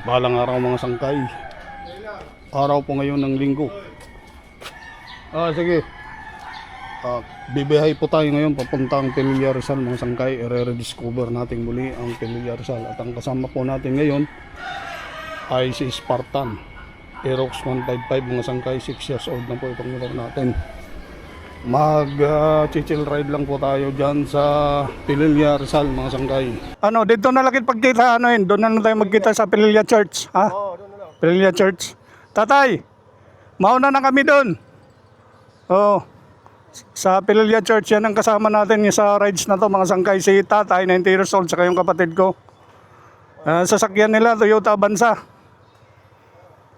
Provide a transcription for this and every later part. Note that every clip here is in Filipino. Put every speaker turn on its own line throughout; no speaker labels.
Balang araw mga sangkay. Araw po ngayon ng linggo. Ah, sige. Ah, bibiyahe po tayo ngayon papuntang Pililla Rizal mga sangkay. I-rediscover natin muli ang Pililla Rizal. At ang kasama po natin ngayon ay si Spartan. Aerox 155 mga sangkay. 6 years old na po itong motor natin. Mag chill ride lang po tayo dyan sa Pililla Rizal mga sangkay. Ano, dito na lang pagkita ano yun. Doon na lang tayo magkita sa Pililla Church. Ha?
Lang.
Pililla Church. Tatay, mauna na kami doon. Oo. Sa Pililla Church, yan ang kasama natin sa rides na to, mga sangkay. Si tatay, 90 years old, saka yung kapatid ko. Ah, sasakyan nila, Toyota Bansa.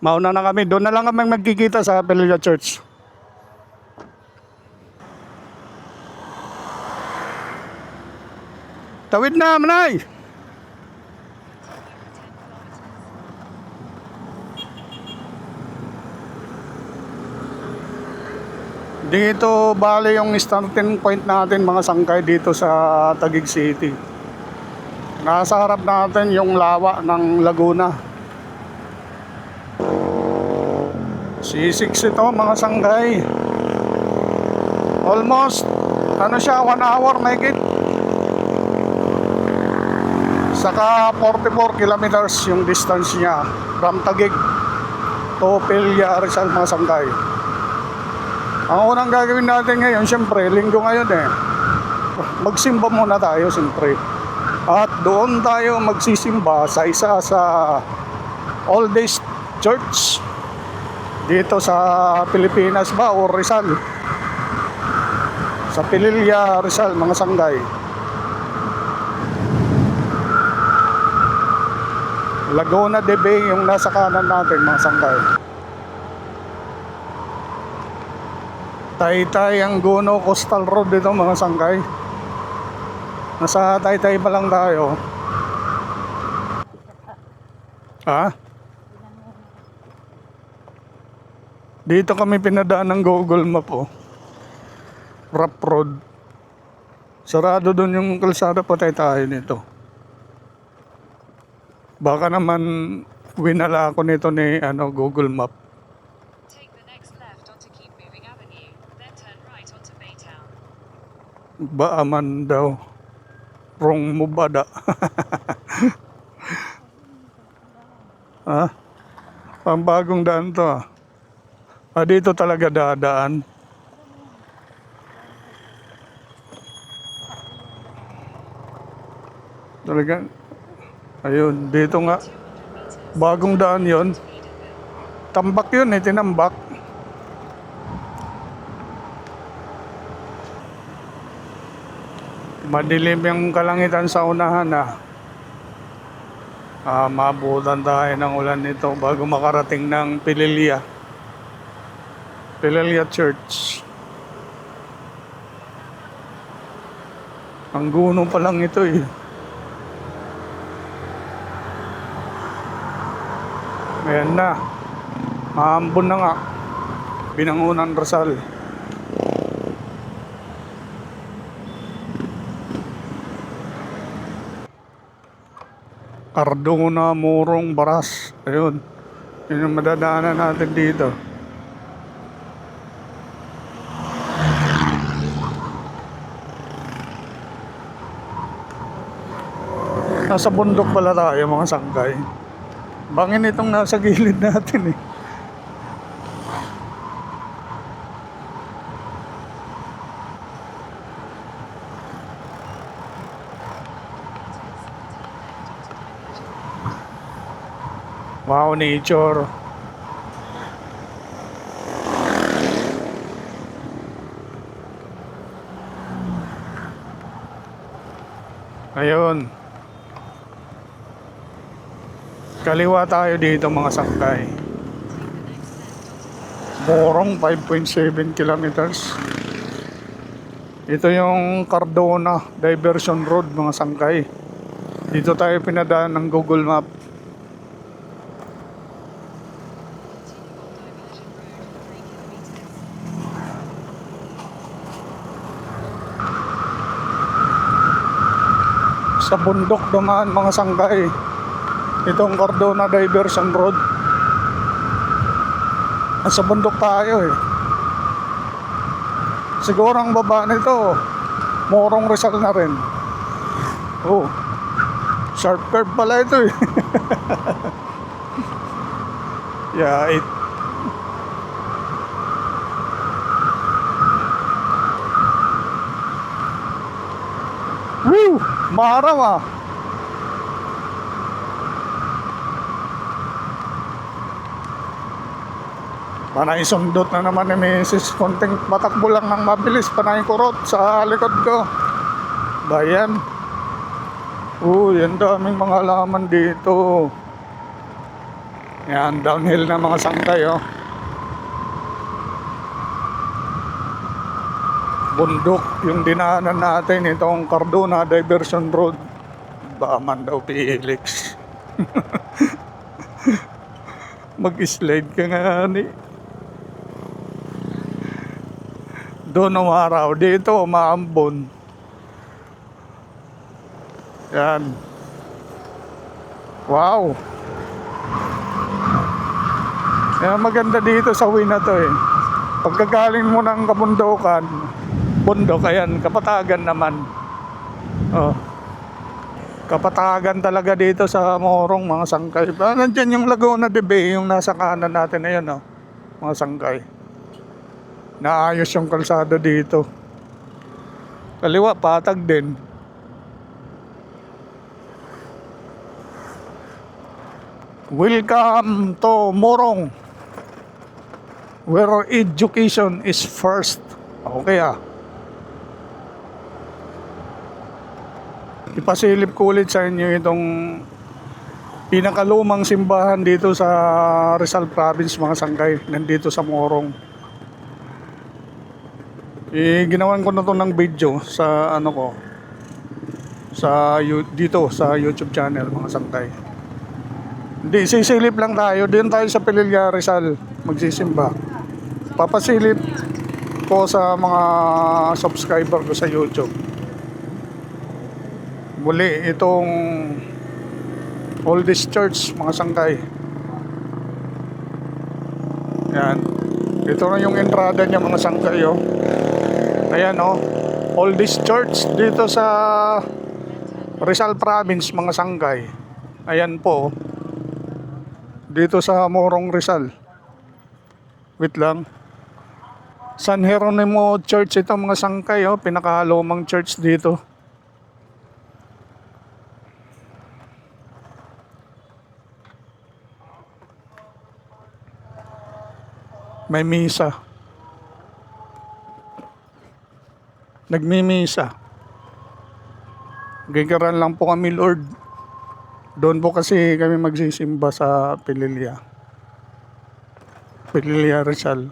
Mauna na kami. Doon na lang kami magkikita sa Pililla Church. Tawid na, manay! Dito bale yung starting point natin mga sangkay dito sa Taguig City. Nasa harap natin yung lawa ng Laguna. C6 ito mga sangkay. Almost ano siya 1 hour mahigit. Saka 44 kilometers yung distance niya from Taguig to Pilya Rizal mga sangkay. Ang unang gagawin natin ngayon, siyempre, linggo ngayon eh. Magsimba muna tayo, siyempre. At doon tayo magsisimba sa isa sa All Days Church dito sa Pilipinas ba o Rizal. Sa Pililya, Rizal, mga sanggay. Laguna de Bay yung nasa kanan natin, mga sanggay. Taytay ang Gono Coastal Road dito mga sangkay. Nasa Taytay pa lang tayo. Ha? Dito kami pinadaan ng Google Map oh. Rap Road. Sarado doon yung kalsada patay tayo nito. Baka naman winala ako nito ni ano Google Map.
Baytown.
Baaman daw. Wrong mo ba da? ha? Pambagong daan to ah. Ah, dito talaga dadaan. Talaga. Ayun, dito nga. Bagong daan yon. Tambak yun eh, tinambak. Madilim yung kalangitan sa unahan ah. Ah, maabutan tayo ng ulan nito bago makarating ng Pililya. Pililya Church. Ang guno pa lang ito eh. Ayan na. Maambon na nga. Binangunan Rasal. Cardona, Murong, Baras. Ayun. Yun yung madadaanan natin dito. Nasa bundok pala tayo mga sangkay. Bangin itong nasa gilid natin eh. Wow, nature. Ayun. Kaliwa tayo dito mga sangkay. Morong 5.7 kilometers. Ito yung Cardona Diversion Road mga sangkay. Dito tayo pinadaan ng Google Map. Sa bundok dumaan mga sangkay. Itong Cardona Diversion Road. Nasa bundok tayo eh. Siguro ang baba nito, Morong Rizal na rin. Oh, sharp curve pala ito eh. yeah, it, Woo! Maaraw ah. Panay sundot na naman ni Mrs. Konting patakbo lang ng mabilis. Panay kurot sa likod ko. Bayan. Uy, ang daming mga laman dito. Yan, downhill na mga sangkay oh. bundok yung dinaanan natin itong Cardona Diversion Road Baman daw Felix mag-slide ka nga ni doon ang araw dito umaambon yan wow yan maganda dito sa way na to eh pagkagaling mo ng kabundukan bundok, ayan, kapatagan naman. Oh. Kapatagan talaga dito sa Morong, mga sangkay. Ah, nandyan yung Laguna de Bay, yung nasa kanan natin, ayan, oh. Mga sangkay. Naayos yung kalsada dito. Kaliwa, patag din. Welcome to Morong where education is first. Okay ah. Ipasilip ko ulit sa inyo itong pinakalumang simbahan dito sa Rizal Province mga sangkay nandito sa Morong. Eh, ginawan ko na to ng video sa ano ko sa dito sa YouTube channel mga sangkay. Hindi, sisilip lang tayo. Doon tayo sa Pililya Rizal magsisimba. Papasilip ko sa mga subscriber ko sa YouTube. Muli, itong oldest church, mga sangkay. Yan. Ito na yung entrada niya, mga sangkay, oh. Ayan, oh. Oldest church dito sa Rizal Province, mga sangkay. Ayan po, oh. Dito sa Morong Rizal. Wait lang. San Jeronimo Church ito mga sangkay oh, pinakalumang church dito. May misa. Nagmimisa. Gigaran lang po kami Lord. Doon po kasi kami magsisimba sa Pililya. Pililya Rizal.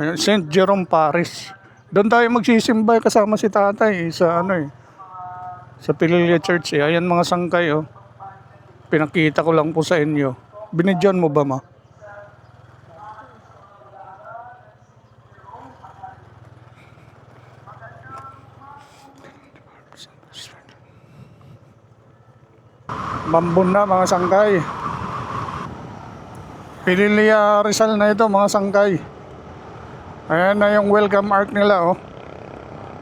Ayun, St. Jerome Parish. Doon tayo magsisimba eh, kasama si tatay eh, sa ano eh. Sa Pililya Church eh. Ayan mga sangkay oh. Pinakita ko lang po sa inyo. Binidyon mo ba ma? Mambun na mga sangkay. Pililya Rizal na ito mga sangkay. Ayan na yung welcome arc nila oh.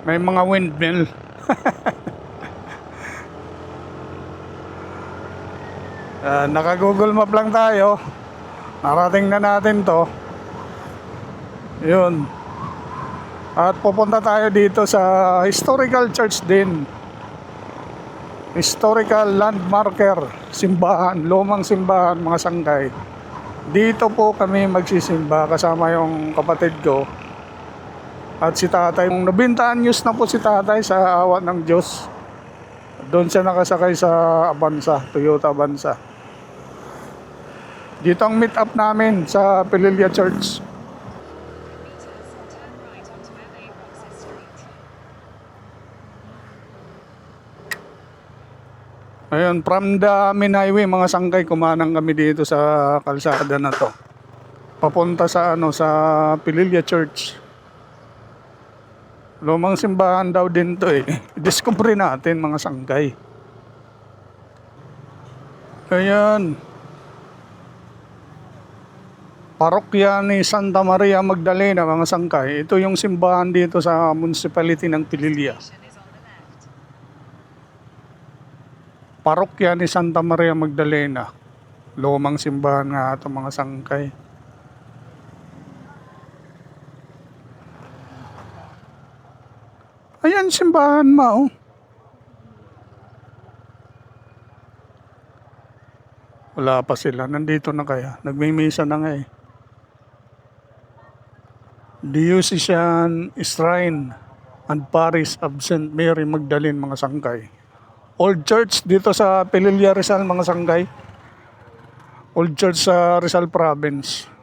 May mga windmill. Ah, naka Google Map lang tayo. Narating na natin to. Yun. At pupunta tayo dito sa historical church din. Historical landmarker, simbahan, lumang simbahan, mga sangkay. Dito po kami magsisimba kasama yung kapatid ko at si tatay. Nabintaan news na po si tatay sa awa ng Diyos. Doon siya nakasakay sa Avanza, Toyota Avanza. Dito ang meet up namin sa Pililya Church. Ayun, from the main highway, mga sangkay, kumanang kami dito sa kalsada na to. Papunta sa ano sa Pililya Church. Lumang simbahan daw din to eh. Discovery natin mga sangkay. Ayan. Parokya ni Santa Maria Magdalena mga sangkay. Ito yung simbahan dito sa municipality ng Pililia.
Station is on the left.
Parokya ni Santa Maria Magdalena. Lumang simbahan nga ito mga sangkay. Ayan simbahan ma oh. Wala pa sila. Nandito na kaya. Nagmimisa na nga eh. Diocesan Shrine and Parish of St. Mary Magdalene mga sangkay. Old Church dito sa Pililia Rizal mga sangkay. Old Church sa Rizal Province.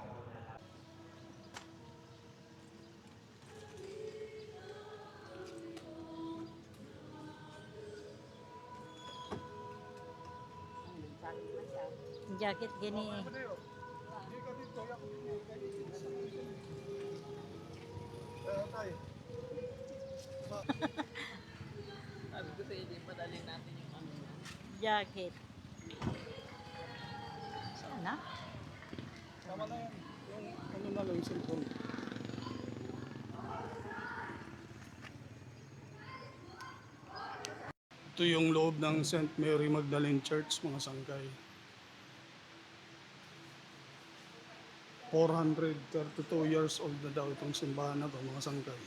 Na yan. Yung ano na lang yung cellphone. Ito yung loob ng St. Mary Magdalene Church, mga sangkay. 432 years old na daw itong simbahan na to, mga sangkay.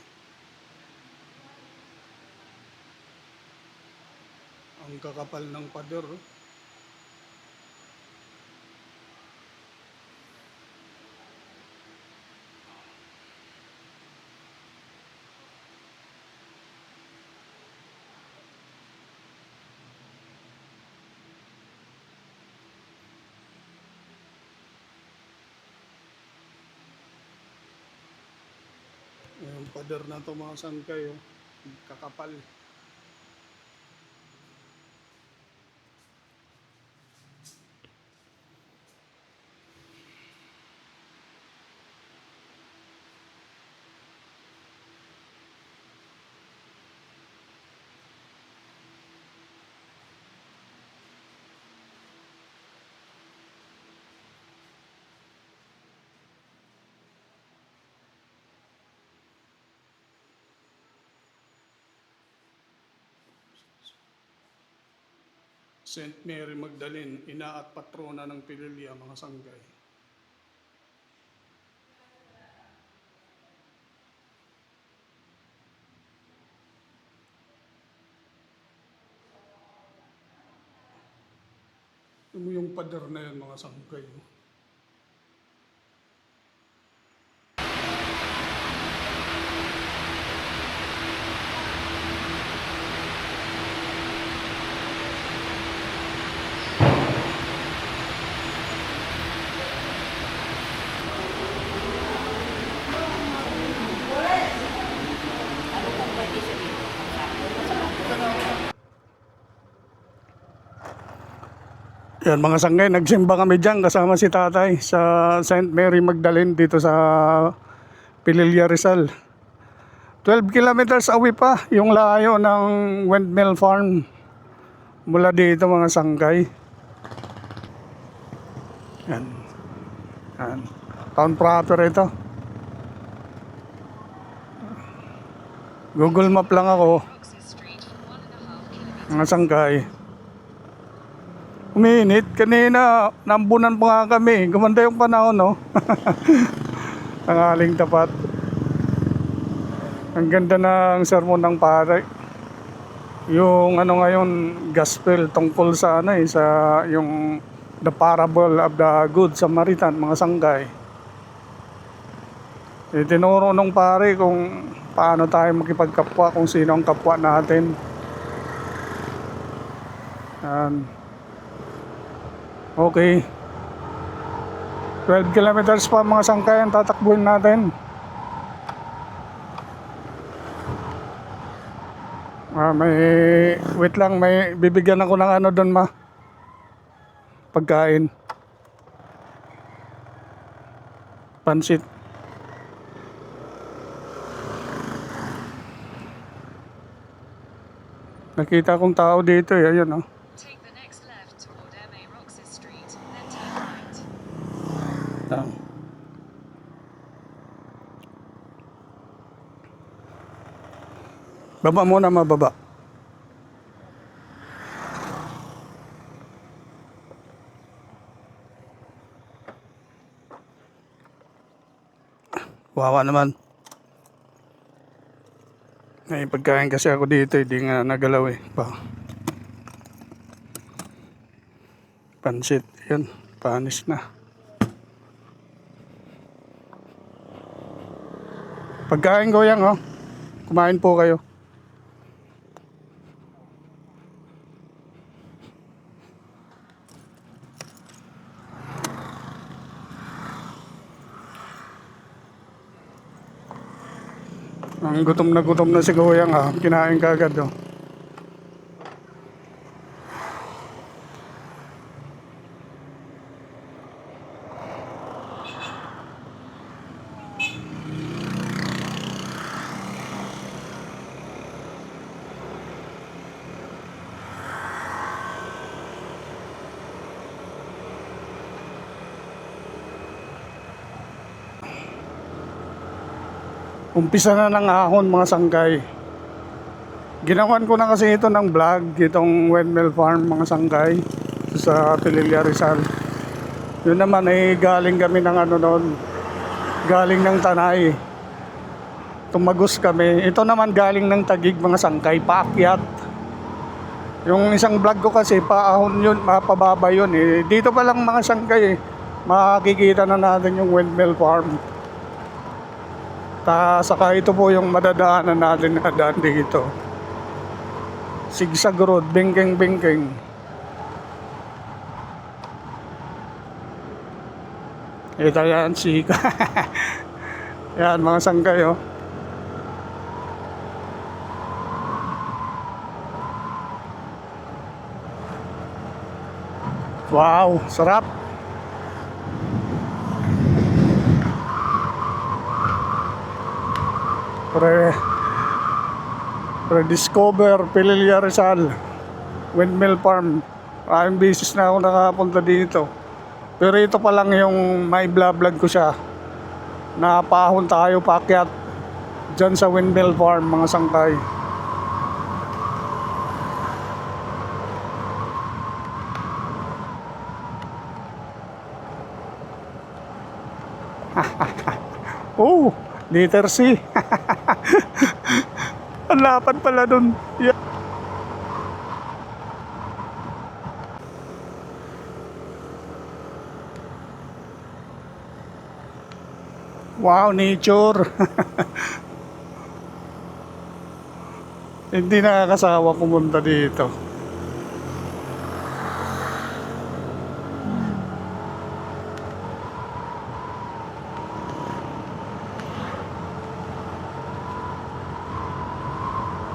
Ang kakapal ng pader, oh. Yung pader na to mga sangkay, oh. kakapal. St. Mary Magdalene, ina at patrona ng Pililia, mga sanggay. Ito mo yung pader na yan, mga sanggay. oh. Yan mga sanggay, nagsimba kami dyan kasama si tatay sa St. Mary Magdalene dito sa Pililia Rizal. 12 kilometers away pa yung layo ng windmill farm mula dito mga sanggay. Yan. Yan. Town proper ito. Google Map lang ako,
Roxas Street for one and a half kilometers.
mga sanggay. Uminit. Kanina, nambunan pa nga kami. Gumanda yung panahon, no? Ang aling tapat. Ang ganda ng sermon ng pare. Yung ano ngayon, gospel tungkol sa ano eh, sa yung the parable of the good Samaritan, mga sanggay. Itinuro nung pare kung paano tayo makipagkapwa, kung sino ang kapwa natin. Yan. Okay. 12 kilometers pa mga sangkay ang tatakbuhin natin. Ah, may wait lang, may bibigyan ako ng ano doon ma. Pagkain. Pansit. Nakita kong tao dito eh. Ayan oh. Baba muna mababa. Wawa naman. May pagkain kasi ako dito, hindi nga nagalaw eh. Pa. Pansit, yun. Panis na. Pagkain ko yan, oh. Kumain po kayo. Gutom na gutom na si Kuyang, ha. Kinain ka agad, oh. Umpisa na ng ahon mga sangkay. Ginawan ko na kasi ito ng vlog, itong windmill farm mga sangkay sa Pililla Rizal. Yun naman ay galing kami ng ano noon, galing ng Tanay. Tumagos kami. Ito naman galing ng Tagig mga sangkay, paakyat. Yung isang vlog ko kasi paahon yun, mapababa yun eh. Dito pa lang mga sangkay eh, makikita na natin yung windmill farm. Ta, saka ito po yung madadaanan natin na daan dito. Sigsag Road, Bingking Bingking. Ito yan, sika. yan, mga sangkay, oh. Wow, sarap. Pre pre discover Pililla Rizal windmill farm. Maraming beses na ako nakapunta dito. Pero ito pa lang yung may vlog ko siya. Napahon tayo paakyat dyan sa windmill farm mga sangkay. Oh liter C Ang lapad pala dun. Yeah. Wow, nature. Hindi nakakasawa pumunta dito.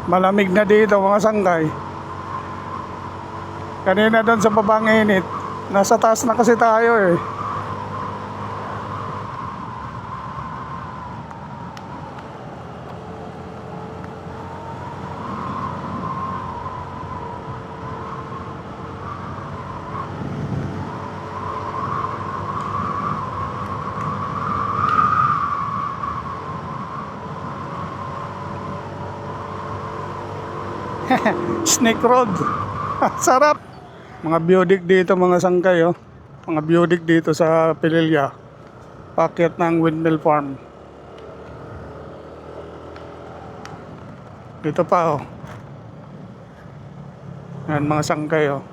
Malamig na dito mga sangkay. Kanina doon sa babang init. Nasa taas na kasi tayo eh. Snake Road. Sarap. Mga biodik dito mga sangkay oh. Mga biodik dito sa Pililya. Paket ng windmill farm. Dito pa oh. Yan mga sangkay oh.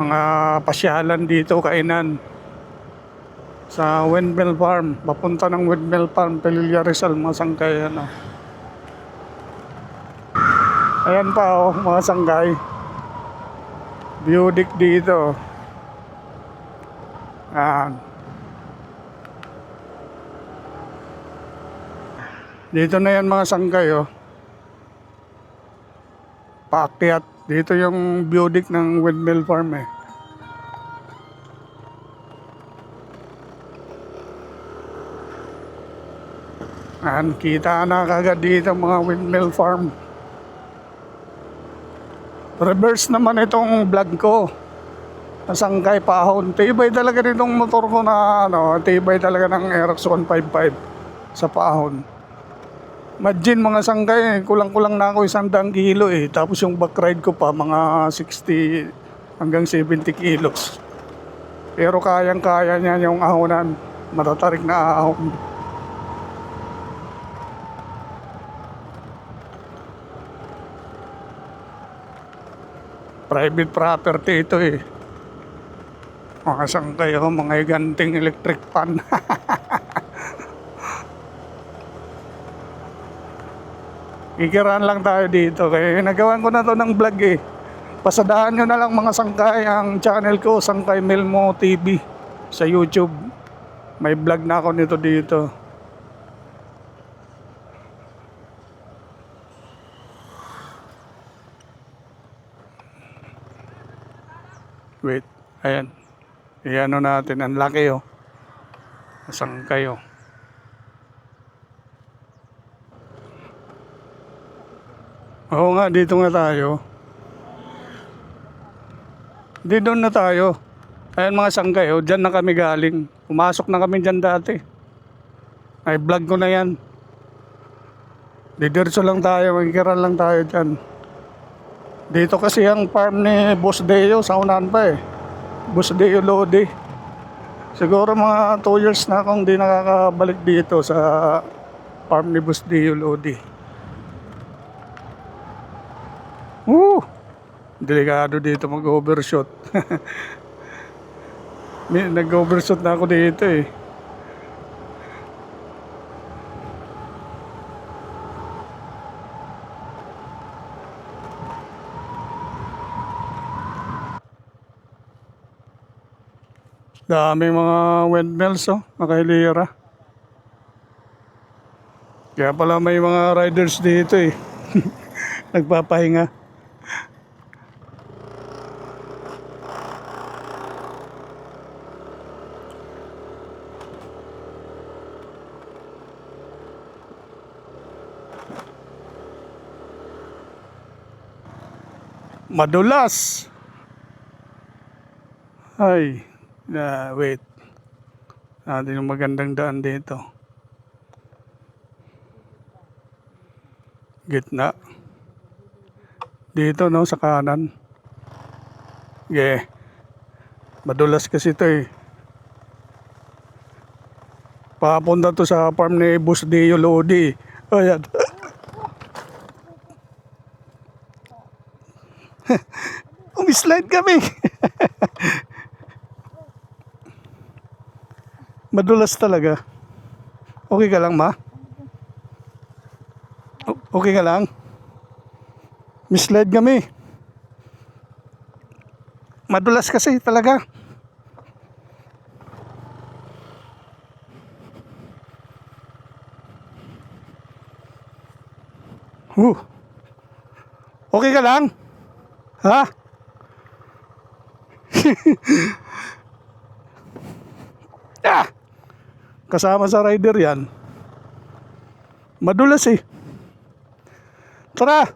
Mga pasyalan dito kainan. Sa windmill farm. Papunta ng windmill farm Pililya Rizal mga sangkay ano. Ayan pa oh, mga sanggay. Beaudic dito. Ayan. Dito na yan mga sanggay oh. Paakyat. Dito yung beaudic ng windmill farm eh. Ayan, kita na kagad dito mga windmill farm. Reverse naman itong vlog ko. Nasangkay pahon. Tibay talaga nitong motor ko na ano, tibay talaga ng Aerox 155 sa pahon. Imagine mga sangkay, kulang-kulang na ako isang daang kilo eh. Tapos yung back ride ko pa, mga 60 hanggang 70 kilos. Pero kayang-kaya niya yung ahonan. Matatarik na ahon. Private property ito eh. Mga sangkay oh, mga ganting electric pan. Kikiraan lang tayo dito. Kaya nagawan ko na to ng vlog eh. Pasadahan nyo na lang mga sangkay ang channel ko, Sangkay Melmo TV sa YouTube. May vlog na ako nito dito. Wait, ayan. Iyan natin, ang laki oh. Sangkay oh. Oo nga, dito nga tayo. Di doon na tayo. Ayan mga sangkay, oh, dyan na kami galing. Pumasok na kami dyan dati. Ay, vlog ko na yan. Didirso lang tayo, magkiran lang tayo dyan. Dito kasi ang farm ni Boss Deo, sa unahan pa eh. Boss Deo Lodi. Siguro mga 2 years na akong di nakakabalik dito sa farm ni Boss Deo Lodi. Woo! Delikado dito mag-overshot. Nag-overshot na ako dito eh. Dami mga windmills oh, nakahilira. Kaya pala may mga riders dito eh. Nagpapahinga. Madulas. Ay, na wait. Natin yung magandang daan dito. Gitna. Dito no sa kanan. Yeah. Madulas kasi ito eh. Papunta to sa farm ni Boss Deo Lodi. Ayan. Umislide kami. Madulas talaga. Okay ka lang, ma? Okay ka lang? Misled kami. Madulas kasi talaga. Huh. Okay ka lang? Ha? ah! Kasama sa rider yan. Madulas eh. Tara!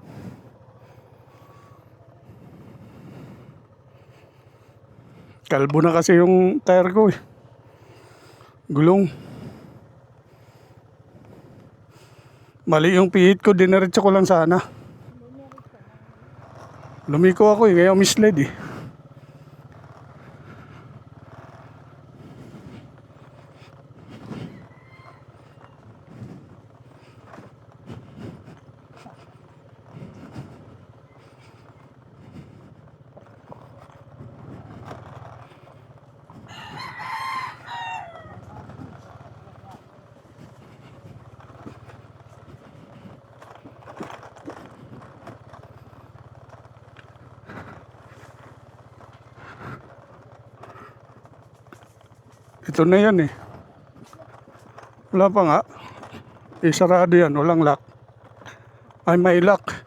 Kalbo na kasi yung tire ko eh. Gulong. Mali yung pihit ko, diniretso ko lang sana. Lumiko ako eh, kaya misled eh. Ito na yan eh. Wala pa nga. Isarado yan, walang lock. Ay, may lock.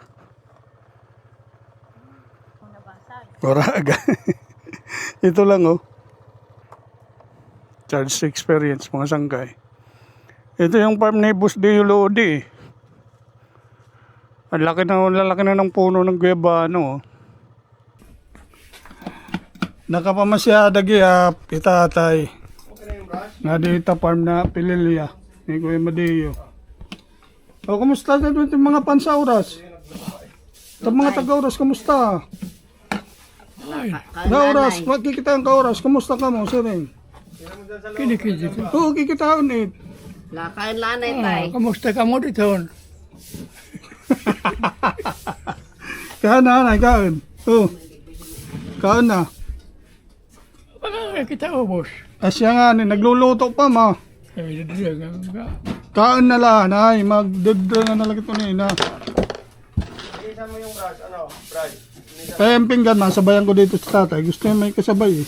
Waraga. Ito lang oh. Charge experience, mga sanggay. Ito yung farm ni Boss Deo Lodi eh. Ang laki na, lalaki na ng puno ng guebano oh. Nakapamasyada gihap, itatay. Nga dito farm na Pililya. Ni Kuya Madeo. O, kumusta na doon yung mga pansauras? Sa mga taga-oras, kumusta? Kauras, makikita ang kauras. Kumusta ka mo, siring?
Kinikita ko.
Oo, kikitaan eh.
Lakain lanay
Ah,
tay.
kamusta ka mo dito?
Kaya na, nanay, kain. Oo. Kain na.
Wala kita ubos.
Asya nga, ni, nagluluto pa, ma.
Kaya dito ka.
Kain na lang, nay. Magdudra na nalang ito na. Kaya yung pinggan, masabayan ko dito sa tatay. Gusto niya may kasabay eh.